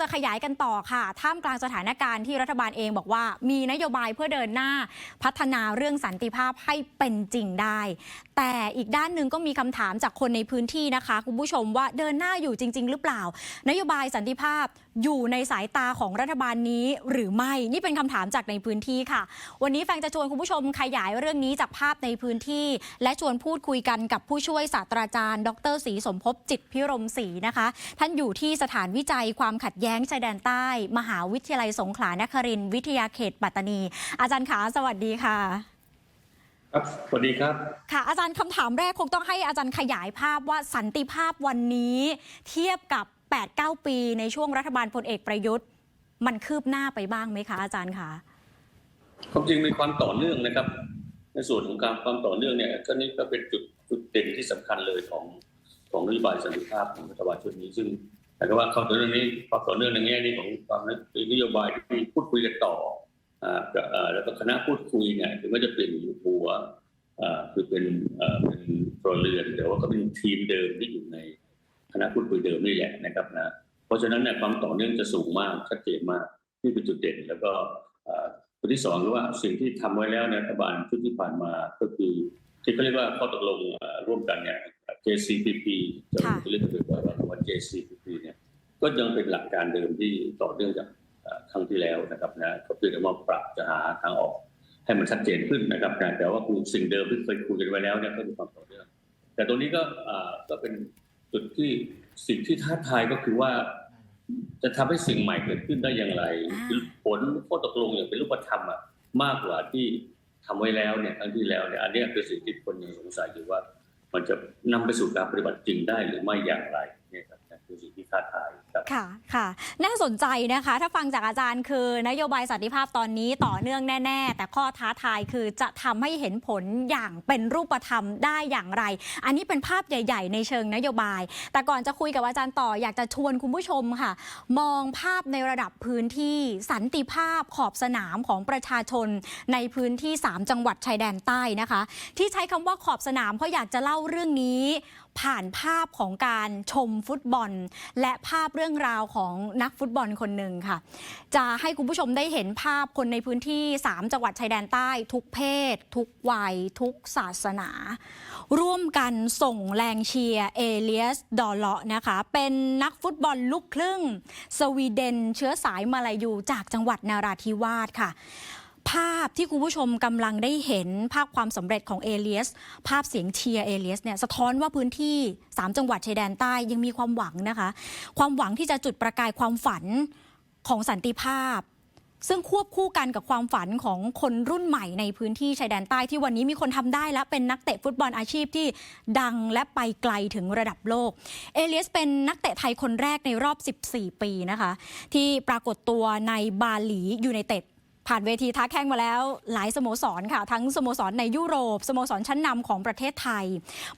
จะขยายกันต่อค่ะ ท่ามกลางสถานการณ์ที่รัฐบาลเองบอกว่า มีนโยบายเพื่อเดินหน้าพัฒนาเรื่องสันติภาพให้เป็นจริงได้ แต่อีกด้านหนึ่งก็มีคำถามจากคนในพื้นที่นะคะ คุณผู้ชมว่าเดินหน้าอยู่จริง ๆ หรือเปล่า นโยบายสันติภาพอยู่ในสายตาของรัฐบาลนี้หรือไม่นี่เป็นคำถามจากในพื้นที่ค่ะ วันนี้แฟงจะชวนคุณผู้ชมขยายเรื่องนี้จากภาพในพื้นที่ และชวนพูดคุยกันกับผู้ช่วยศาสตราจารย์ ดรศรีสมภพจิตพิรมศรีนะคะ ท่านอยู่ที่สถานวิจัยความขัดแย้งชายแดนใต้ มหาวิทยาลัยสงขลานครินทร์วิทยาเขตปัตตานี อาจารย์ขาสวัสดีค่ะ ครับ สวัสดีครับ ค่ะ อาจารย์คำถามแรกคงต้องให้อาจารย์ขยายภาพว่าสันติภาพวันนี้ เทียบกับ 8-9 ปีในช่วงรัฐบาลพลเอกประยุทธ์ มันคืบหน้าไปบ้างไหมคะ อาจารย์คะความจริงมีความต่อเนื่องนะครับ ในส่วนของการความต่อเนื่องเนี่ยก็นี่ก็เป็นจุดจุดเด่นที่สำคัญเลยของของนโยบายสันติภาพของรัฐบาลชุดนี้ ซึ่ง แต่ก็ว่าความต่อเนื่องนี้ความต่อเนื่องในแง่นี้ของความนโยบายที่พูดคุยกันต่ออ่ากับอ่าแล้วก็คณะพูดคุยเนี่ยถึงแม้จะเปลี่ยนอยู่หัวอ่าคือเป็นอ่าเป็นพลเรือนแต่ว่าก็เป็นทีมเดิมที่อยู่ในคณะพูดคุยเดิมนี่แหละนะครับนะเพราะฉะนั้นเนี่ยความต่อเนื่องจะสูงมากชัดเจนมากที่เป็นจุดเด่น แล้วก็อ่าตัวที่สองคือว่าสิ่งที่ทำไว้แล้วในรัฐบาลชุดที่ผ่านมาก็คือที่เขาเรียกว่าข้อตกลงเอ่อร่วมกันเนี่ย JCPP จะค่ะเรียกกันว่าคำว่า JCPP เนี่ย ก็ยังเป็นหลักการเดิมที่ต่อเนื่องจากเอ่อครั้งที่แล้วนะครับนะก็คือจะว่าปรับจะหาทางออกให้มันชัดเจนขึ้นนะครับนะแต่ว่าคือสิ่งเดิมที่เคยคุยกันไว้แล้วเนี่ยก็มีความต่อเนื่อง แต่ตรงนี้ก็อ่าก็เป็นจุดที่สิ่งที่ท้าทายก็คือว่า จะทำให้สิ่งใหม่เกิดขึ้นได้อย่างไรอ่าผลข้อตกลงอย่างเป็นรูปธรรมอะมากกว่าที่ทำไว้แล้วเนี่ยครั้งที่แล้วเนี่ยอันเนี้ยคือสิ่งที่คนยังสงสัยอยู่ว่า มันจะนำไปสู่การปฏิบัติจริงได้หรือไม่อย่างไรเนี่ยครับนั่น คือสิ่งที่ท้าทายครับค่ะค่ะ น่าสนใจนะคะ ถ้าฟังจากอาจารย์คือนโยบายสันติภาพตอนนี้ต่อเนื่องแน่ ๆ แต่ข้อท้าทายคือจะทำให้เห็นผลอย่างเป็นรูปธรรมได้อย่างไร อันนี้เป็นภาพใหญ่ ๆ ในเชิงนโยบาย แต่ก่อนจะคุยกับอาจารย์ต่ออยากจะชวนคุณผู้ชมค่ะ มองภาพในระดับพื้นที่สันติภาพขอบสนามของประชาชนในพื้นที่ 3 จังหวัดชายแดนใต้นะคะ ที่ใช้คำว่าขอบสนามเพราะอยากจะเล่าเรื่องนี้ ผ่านภาพของการชมฟุตบอลและภาพเรื่องราวของนักฟุตบอลคนหนึ่งค่ะ จะให้คุณผู้ชมได้เห็นภาพคนในพื้นที่ 3 จังหวัดชายแดนใต้ ทุกเพศ ทุกวัย ทุกศาสนา ร่วมกันส่งแรงเชียร์เอเลียส ดอเลาะนะคะ เป็นนักฟุตบอลลูกครึ่ง สวีเดน เชื้อสายมาลายูจากจังหวัดนาราธิวาสค่ะ ภาพที่คุณผู้ชมกำลังได้เห็นภาพความสำเร็จของเอเลียสภาพเสียงเชียร์เอเลียสเนี่ยสะท้อนว่าพื้นที่ 3 จังหวัดชายแดนใต้ยังมีความหวังนะคะ ความหวังที่จะจุดประกายความฝันของสันติภาพ ซึ่งควบคู่กันกับความฝันของคนรุ่นใหม่ในพื้นที่ชายแดนใต้ที่วันนี้มีคนทำได้และเป็นนักเตะฟุตบอลอาชีพที่ดังและไปไกลถึงระดับโลก เอเลียสเป็นนักเตะไทยคนแรกในรอบ 14 ปีนะคะ ที่ปรากฏตัวในบาหลียูไนเต็ด ผ่านเวทีท้าแข่งมาแล้วหลายสโมสรค่ะ ทั้งสโมสรในยุโรป สโมสรชั้นนำของประเทศไทย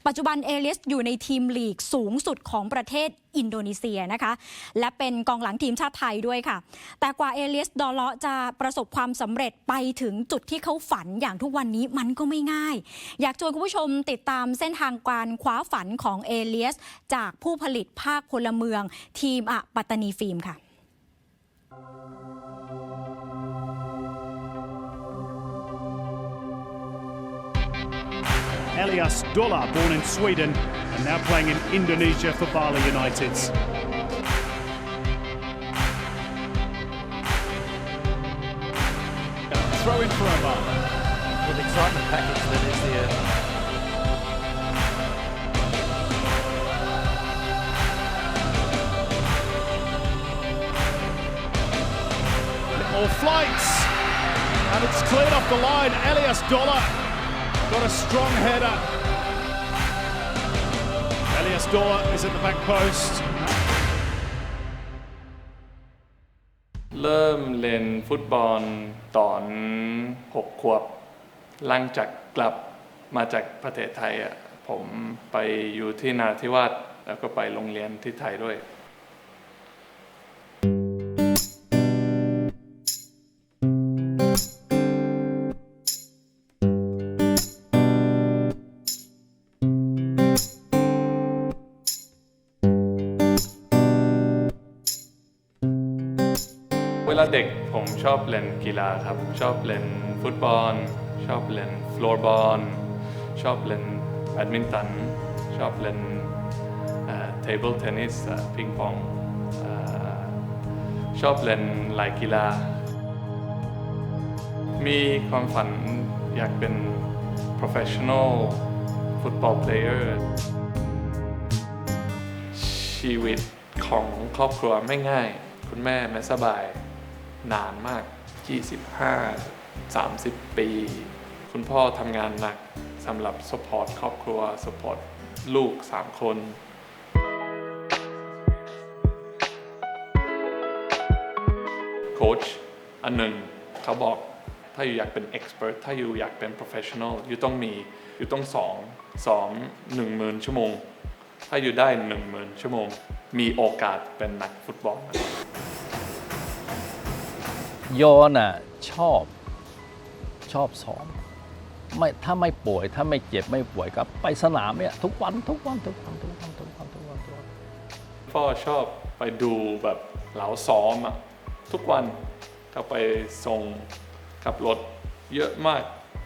ปัจจุบันเอเลียสอยู่ในทีมลีกสูงสุดของประเทศอินโดนีเซียนะคะ และเป็นกองหลังทีมชาติไทยด้วยค่ะ แต่กว่าเอเลียสดอลเลาะจะประสบความสำเร็จไปถึงจุดที่เขาฝันอย่างทุกวันนี้มันก็ไม่ง่าย อยากชวนคุณผู้ชมติดตามเส้นทางการคว้าฝันของเอเลียสจากผู้ผลิตภาคพลเมือง ทีมอะปัตตานีฟิล์มค่ะ Elias Dola, born in Sweden and now playing in Indonesia for Bali United. Throw in for Omar. Well, the excitement package that is the. Uh, More flights. And it's cleared off the line. Elias Dola got a strong header. Elias Dola is at the back post. เริ่มเล่นฟุตบอลตอนหกขวบ หลังจากกลับมาจากประเทศไทยอะผมไปอยู่ที่นาทิวาสแล้วก็ไปโรงเรียนที่ไทยด้วย ชอบเล่นกีฬาครับ ชอบเล่นฟุตบอล ชอบเล่นฟลอร์บอล ชอบเล่นแบดมินตัน ชอบเล่นเทเบิลเทนนิสปิงปอง ชอบเล่นหลายกีฬา มีความฝันอยากเป็น professional football player ชีวิตของครอบครัวไม่ง่าย คุณแม่ไม่สบาย นานมาก 25 30 ปี คุณพ่อทำงานหนักสำหรับ support ครอบครัว support ลูก 3 คนโค้ชอันหนึ่งเขาบอกถ้าอยู่อยากเป็น expert ถ้าอยู่อยากเป็น professional อยู่ต้องมีอยู่ต้องสองสองหนึ่งหมื่นชั่วโมง ถ้าอยู่ได้หนึ่งหมื่นชั่วโมง มีโอกาสเป็นนักฟุตบอล โยนอะชอบชอบซ้อมไม่ถ้าไม่ป่วยถ้าไม่เจ็บไม่ป่วยก็ไปสนามเนี่ยทุกวันทุกวันทุกวันทุกวันทุกวันทุกวันทุกวันพ่อชอบไปดูแบบเหลาซ้อมอะทุกวันเขาไปส่งขับรถเยอะมาก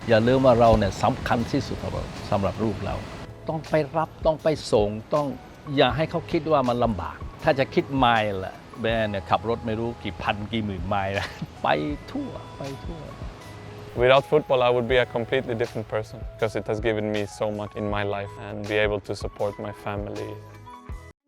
อย่าลืมว่าเราเนี่ยสำคัญที่สุดสำหรับสำหรับลูกเรา ต้องไปรับต้องไปส่งต้องอย่าให้เขาคิดว่ามันลำบาก ถ้าจะคิดไมล์แหละ แม่เนี่ยขับรถไม่รู้กี่พันกี่หมื่นไมล์นะไปทั่วไปทั่ว Without football, I would be a completely different person because it has given me so much in my life and be able to support my family.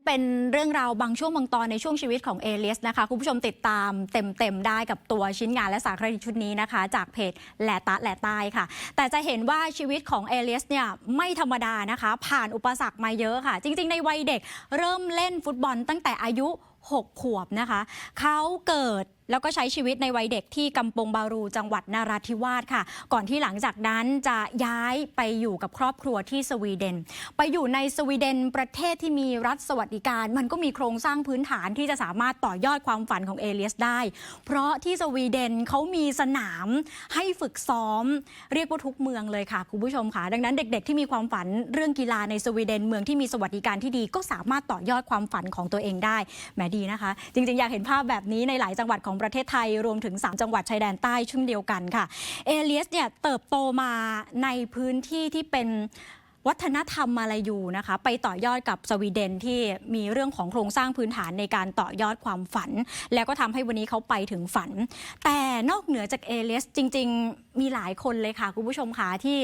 เป็นเรื่องราวบางช่วงบางตอนในช่วงชีวิตของเอเลียสนะคะ คุณผู้ชมติดตามเต็มๆได้กับตัวชิ้นงานและสารคดีชุดนี้นะคะ จากเพจแหลตะแหลใต้ค่ะ แต่จะเห็นว่าชีวิตของเอเลียสเนี่ยไม่ธรรมดานะคะ ผ่านอุปสรรคมาเยอะค่ะ จริง ๆ ในวัยเด็กเริ่มเล่นฟุตบอลตั้งแต่อายุ 6 ขวบนะคะ เขาเกิดแล้วก็ใช้ชีวิตในวัยเด็กที่กำปงบารูจังหวัดนาราธิวาสค่ะ ก่อนที่หลังจากนั้นจะย้ายไปอยู่กับครอบครัวที่สวีเดน ไปอยู่ในสวีเดนประเทศที่มีรัฐสวัสดิการ มันก็มีโครงสร้างพื้นฐานที่จะสามารถต่อยอดความฝันของเอเลียสได้ เพราะที่สวีเดนเขามีสนามให้ฝึกซ้อม เรียกว่าทุกเมืองเลยค่ะคุณผู้ชมค่ะ ดังนั้นเด็ก ๆ ที่มีความฝันเรื่องกีฬาในสวีเดนเมืองที่มีสวัสดิการที่ดีก็สามารถต่อยอดความฝันของตัวเองได้แหมดีนะคะ จริงๆอยากเห็นภาพแบบนี้ในหลายจังหวัดของประเทศไทยรวมถึง 3 จังหวัดชายแดนใต้เช่นเดียวกันค่ะเอเลียสเนี่ยเติบโตมาในพื้นที่ที่เป็นวัฒนธรรมมาลายูนะคะ ไปต่อยอดกับสวีเดนที่มีเรื่องของโครงสร้างพื้นฐานในการต่อยอดความฝัน แล้วก็ทำให้วันนี้เขาไปถึงฝัน แต่นอกเหนือจากเอเลสจริง ๆ มีหลายคนเลยค่ะ คุณผู้ชมค่ะที่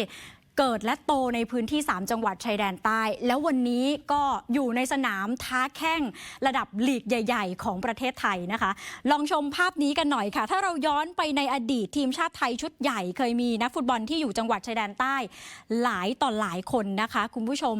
เกิดและโตในพื้นที่ 3 จังหวัดชายแดนใต้ แล้ววันนี้ก็อยู่ในสนามท้าแข่งระดับลีกใหญ่ ๆ ของประเทศไทยนะคะ ลองชมภาพนี้กันหน่อยค่ะ ถ้าเราย้อนไปในอดีตทีมชาติไทยชุดใหญ่ เคยมีนักฟุตบอลที่อยู่จังหวัดชายแดนใต้ หลายต่อหลายคนนะคะ คุณผู้ชม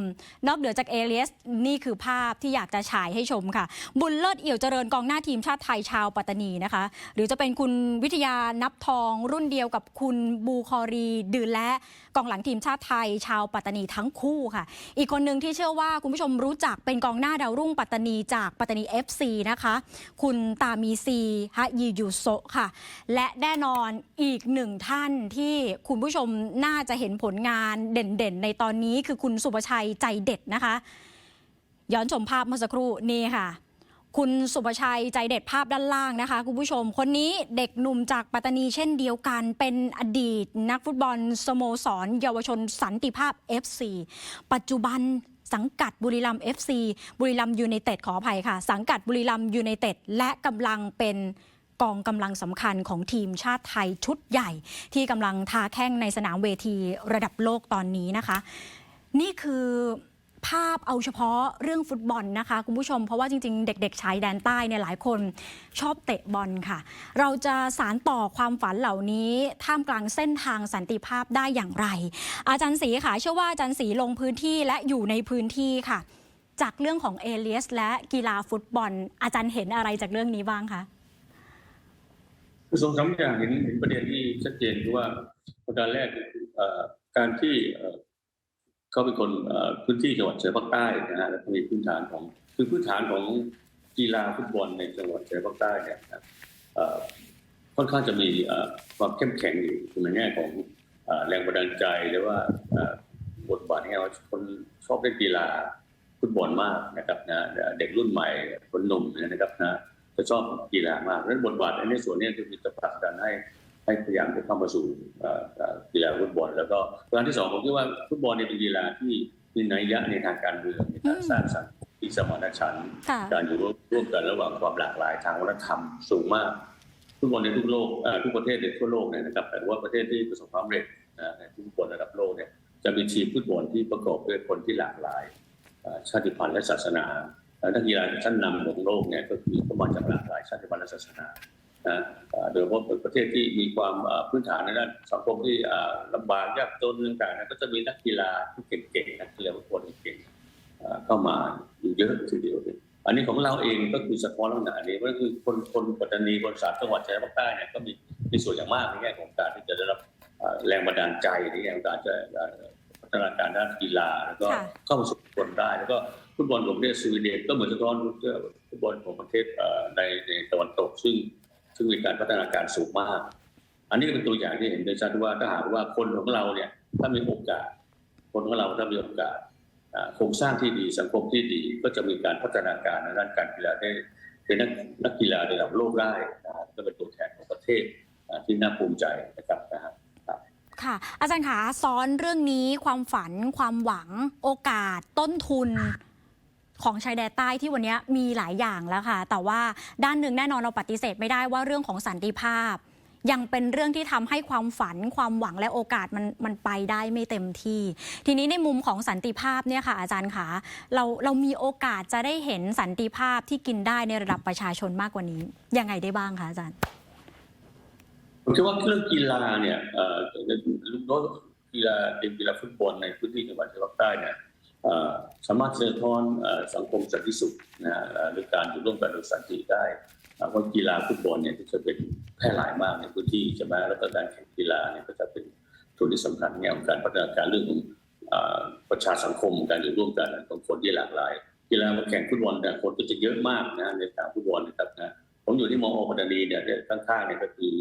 นอกเหนือจากเอเลียสนี่คือภาพที่อยากจะฉายให้ชมค่ะ บุญเลิศเอี่ยวเจริญกองหน้าทีมชาติไทยชาวปัตตานีนะคะ หรือจะเป็นคุณวิทยานับทองรุ่นเดียวกับคุณบูคอรีดืนและกองหลังทีมชาติไทย ชาวปัตตานีทั้งคู่ค่ะ อีกคนหนึ่งที่เชื่อว่าคุณผู้ชมรู้จักเป็นกองหน้าดาวรุ่งปัตตานีจากปัตตานี FC นะคะ คุณตามีซีฮะยียูโซค่ะ และแน่นอนอีกหนึ่งท่านที่คุณผู้ชมน่าจะเห็นผลงานเด่นๆ ในตอนนี้คือคุณสุประชัยใจเด็ดนะคะ ย้อนชมภาพเมื่อสักครู่นี่ค่ะ คุณสุประชัยใจเด็ดภาพด้านล่างนะคะ คุณผู้ชม คนนี้เด็กหนุ่มจากปัตตานีเช่นเดียวกัน เป็นอดีต นักฟุตบอลสโมสร เยาวชนสันติภาพ FC ปัจจุบันสังกัดบุรีรัมย์ FC บุรีรัมย์ยูไนเต็ดขออภัยค่ะ สังกัดบุรีรัมย์ยูไนเต็ดและกำลังเป็นกองกำลังสำคัญของทีมชาติไทยชุดใหญ่ ที่กำลังทาแข้งในสนามเวทีระดับโลกตอนนี้นะคะ นี่คือ ภาพเอาเฉพาะเรื่องฟุตบอลนะคะ คุณผู้ชมเพราะว่าจริงๆ เด็กๆชายแดนใต้เนี่ยหลายคนชอบเตะบอลค่ะ เราจะสารต่อความฝันเหล่านี้ท่ามกลางเส้นทางสันติภาพได้อย่างไร อาจารย์ศรีค่ะเชื่อว่าอาจารย์ศรีลงพื้นที่และอยู่ในพื้นที่ค่ะ จากเรื่องของเอเลียสและกีฬาฟุตบอล อาจารย์เห็นอะไรจากเรื่องนี้บ้างคะคือสองสามอย่างเห็นเห็นประเด็นที่ชัดเจนคือว่าประการแรกคือเอ่อการที่ เขาเป็นคนพื้นที่จังหวัดชายภาคใต้นะฮะแล้วมีพื้นฐานของคือพื้นฐานของกีฬาฟุตบอลในจังหวัดชายภาคใต้เนี่ยนะเอ่อค่อนข้างจะมีความเข้มแข็งอยู่ในแง่ของแรงบันดาลใจหรือว่าบทบาทที่ว่าคนชอบเล่นกีฬาฟุตบอลมากนะครับนะเด็กรุ่นใหม่คนหนุ่มนะครับนะจะชอบกีฬามากเพราะฉะนั้นบทบาทในส่วนนี้คือจะผลักดันให้ ให้พยายามจะเข้ามาสู่เอ่อเอ่อกีฬาฟุตบอล แล้วก็ประการที่สองผมคิดว่าฟุตบอลเนี่ยเป็นกีฬาที่มีนัยยะในทางการเมืองในการสร้างสรรค์ที่สมานฉันท์ค่ะการอยู่ร่วมกันระหว่างความหลากหลายทางวัฒนธรรมสูงมากทุกคนในทุกโลกเอ่อทุกประเทศในทั่วโลกเนี่ยนะครับแต่ว่าประเทศที่ประสบความสำเร็จนะในทุกคนระดับโลกเนี่ยจะมีทีมฟุตบอลที่ประกอบด้วยคนที่หลากหลายเอ่อชาติพันธุ์และศาสนาและนักกีฬาชั้นนำของโลกเนี่ยก็คือก็มาจากหลากหลายชาติพันธุ์และศาสนา นะเอ่อโดยเฉพาะประเทศที่มีความเอ่อพื้นฐานในด้านสังคมที่เอ่อลำบากยากจนต่างๆนะก็จะมีนักกีฬาที่เก่งๆนักกีฬาฟุตบอลเก่งๆเอ่อเข้ามาอยู่เยอะทีเดียวเลยอันนี้ของเราเองก็คือสะท้อนลักษณะนี้ก็คือคนคนปัตตานีคนสามจังหวัดชายแดนภาคใต้เนี่ยก็มีมีส่วนอย่างมากในแง่ของการที่จะได้รับเอ่อแรงบันดาลใจในแง่ของการจะเอ่อพัฒนาการด้านกีฬาแล้วก็ค่ะเข้ามาสู่คนได้แล้วก็ฟุตบอลของประเทศสวีเดนก็เหมือนสะท้อนฟุตบอลของประเทศเอ่อในในตะวันตกซึ่ง ซึ่งมีการพัฒนาการสูงมาก อันนี้เป็นตัวอย่างที่เห็นได้ชัดว่าถ้าหากว่าคนของเราเนี่ยถ้ามีโอกาส คนของเราถ้ามีโอกาสโครงสร้างที่ดีสังคมที่ดีก็จะมีการพัฒนาการในด้านการกีฬาได้เป็นนักนักกีฬาระดับโลกได้นะก็เป็นตัวแทนของประเทศที่น่าภูมิใจนะครับนะฮะค่ะ อาจารย์ขาซ้อนเรื่องนี้ความฝัน ความหวัง โอกาส ต้นทุน ของชายแดนใต้ที่วันนี้มีหลายอย่างแล้วค่ะ แต่ว่าด้านหนึ่งแน่นอนเราปฏิเสธไม่ได้ว่าเรื่องของสันติภาพ ยังเป็นเรื่องที่ทำให้ความฝัน ความหวังและโอกาสมันมันไปได้ไม่เต็มที่ ทีนี้ในมุมของสันติภาพเนี่ยค่ะ อาจารย์ขาเราเรามีโอกาสจะได้เห็นสันติภาพที่กินได้ในระดับประชาชนมากกว่านี้ยังไงได้บ้างคะอาจารย์ผมคิดว่าเรื่องกีฬาเนี่ยเอ่อลูกน้องกีฬาเป็นกีฬาฟุตบอลในพื้นที่จังหวัดชายแดนใต้เนี่ย สามารถสะท้อนเอ่อสังคมสันติสุขนะฮะเอ่อหรือการอยู่ร่วมกันโดยสันติได้เอ่อเพราะกีฬาฟุตบอลเนี่ยที่จะเป็นแพร่หลายมากในพื้นที่ใช่ไหมแล้วก็การแข่งกีฬาเนี่ยก็จะเป็นส่วนที่สำคัญในแง่ของการพัฒนาการเรื่องของเอ่อประชาสังคมการอยู่ร่วมกันของคนที่หลากหลาย กีฬามาแข่งฟุตบอลเนี่ยคนก็จะเยอะมากนะในสนามฟุตบอลนะครับนะผมอยู่ที่มอปัตตานีเนี่ยข้างๆเนี่ยก็คือ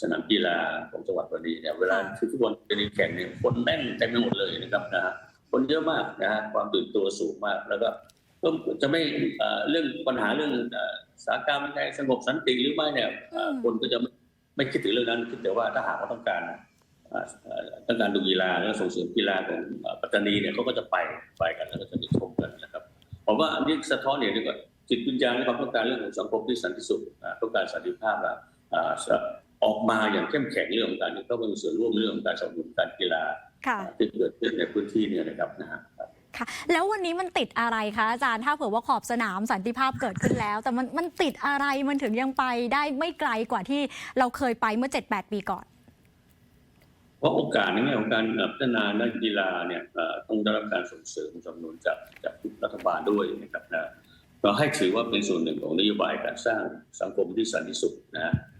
สนามกีฬาของจังหวัดปัตตานีเนี่ยเวลาค่ะคือฟุตบอลเป็นแข่งเนี่ยคนแน่นเต็มไปหมดเลยนะครับนะฮะ คนเยอะมากนะฮะความตื่นตัวสูงมาก แล้วก็ก็จะไม่เอ่อเรื่องปัญหาเรื่องเอ่อสถานการณ์เป็นไงสงบสันติหรือไม่เนี่ยเอ่อคนก็จะไม่ไม่คิดถึงเรื่องนั้นคิดแต่ว่าถ้าหากว่าต้องการเอ่อเอ่อต้องการดูกีฬาแล้วก็ส่งเสริมกีฬาของเอ่อปัตตานีเนี่ยเขาก็จะไปไปกันแล้วก็จะไปชมกันนะครับผมว่าอันนี้สะท้อนเนี่ยดีกว่าจิตวิญญาณและความต้องการเรื่องของสังคมที่สันติสุขอ่าต้องการสันติภาพอะอ่าออกมาอย่างเข้มแข็งเรื่องของการที่เข้ามามีส่วนร่วมเรื่องของการสนับสนุนการกีฬา ค่ะ ที่เกิดขึ้นในพื้นที่เนี่ยนะครับนะฮะค่ะ แล้ววันนี้มันติดอะไรคะอาจารย์ถ้าเผื่อว่าขอบสนามสันติภาพเกิดขึ้นแล้ว แต่มันมันติดอะไรมันถึงยังไปได้ไม่ไกลกว่าที่เราเคยไปเมื่อ 7-8 ปีก่อน เพราะโอกาสในแง่ของการพัฒนาด้านกีฬาเนี่ยเอ่อต้องได้รับการส่งเสริมสนับสนุนจากจากรัฐบาลด้วยนะครับนะเราให้ถือว่าเป็นส่วนหนึ่งของนโยบายการสร้างสังคมที่สันติสุขนะฮะเอ่อ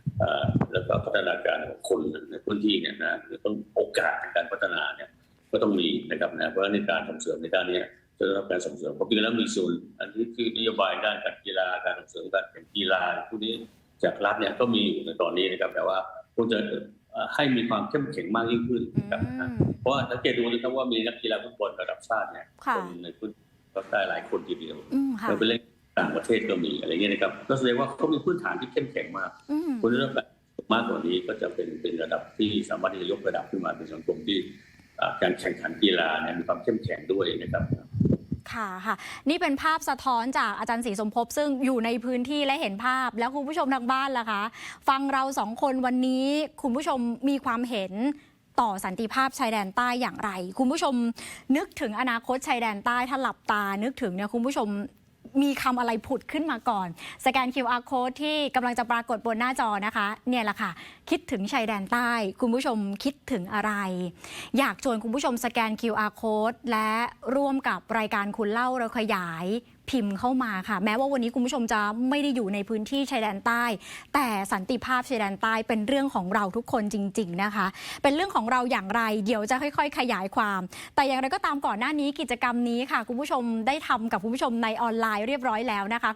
แล้วก็พัฒนาการของคนในพื้นที่เนี่ยนะต้องโอกาสในการพัฒนาเนี่ยก็ต้องมีนะครับนะเพราะฉะนั้นในการส่งเสริมในด้านเนี้ยจะได้รับการส่งเสริมเพราะจริงๆแล้วมีส่วนอันนี้คือนโยบายด้านการกีฬาการส่งเสริมการแข่งกีฬาพวกนี้จากรัฐเนี่ยก็มีอยู่ในตอนนี้นะครับแต่ว่าควรจะเอ่อให้มีความเข้มแข็งมากยิ่งขึ้นนะครับนะเพราะว่าสังเกตดูนะครับว่ามีนักกีฬาฟุตบอลระดับชาติเนี่ยค่ะคนในพื้นที่ภาคใต้หลายคนทีเดียวอืมค่ะแล้วไปเล่น ต่างประเทศก็มีอะไรเงี้ยนะครับ ก็แสดงว่าเขามีพื้นฐานที่เข้มแข็งมากอืมคนที่ได้แบบมากกว่านี้ก็จะเป็นเป็นระดับที่สามารถที่จะยกระดับขึ้นมาเป็นสังคมที่อ่าการแข่งขันกีฬาเนี่ยมีความเข้มแข็งด้วยนะครับค่ะค่ะนี่เป็นภาพสะท้อนจากอาจารย์ศรีสมภพซึ่งอยู่ในพื้นที่และเห็นภาพแล้วคุณผู้ชมทางบ้านล่ะคะ ฟังเราสองคนวันนี้คุณผู้ชมมีความเห็นต่อสันติภาพชายแดนใต้อย่างไร คุณผู้ชมนึกถึงอนาคตชายแดนใต้ถ้าหลับตานึกถึงเนี่ยคุณผู้ชม มีคำอะไรผุดขึ้นมาก่อน สแกน QR code ที่กำลังจะปรากฏบนหน้าจอนะคะ เนี่ยแหละค่ะ คิดถึงชายแดนใต้ คุณผู้ชมคิดถึงอะไร อยากชวนคุณผู้ชมสแกน QR code และร่วมกับรายการคุณเล่าเราขยาย พิมพ์เข้ามาค่ะ แม้ว่าวันนี้คุณผู้ชมจะไม่ได้อยู่ในพื้นที่ชายแดนใต้ แต่สันติภาพชายแดนใต้เป็นเรื่องของเราทุกคนจริง ๆนะคะ เป็นเรื่องของเราอย่างไร เดี๋ยวจะค่อย ๆ ขยายความ แต่อย่างไรก็ตามก่อนหน้านี้กิจกรรมนี้ค่ะ คุณผู้ชมได้ทำกับคุณผู้ชมในออนไลน์เรียบร้อยแล้วนะคะ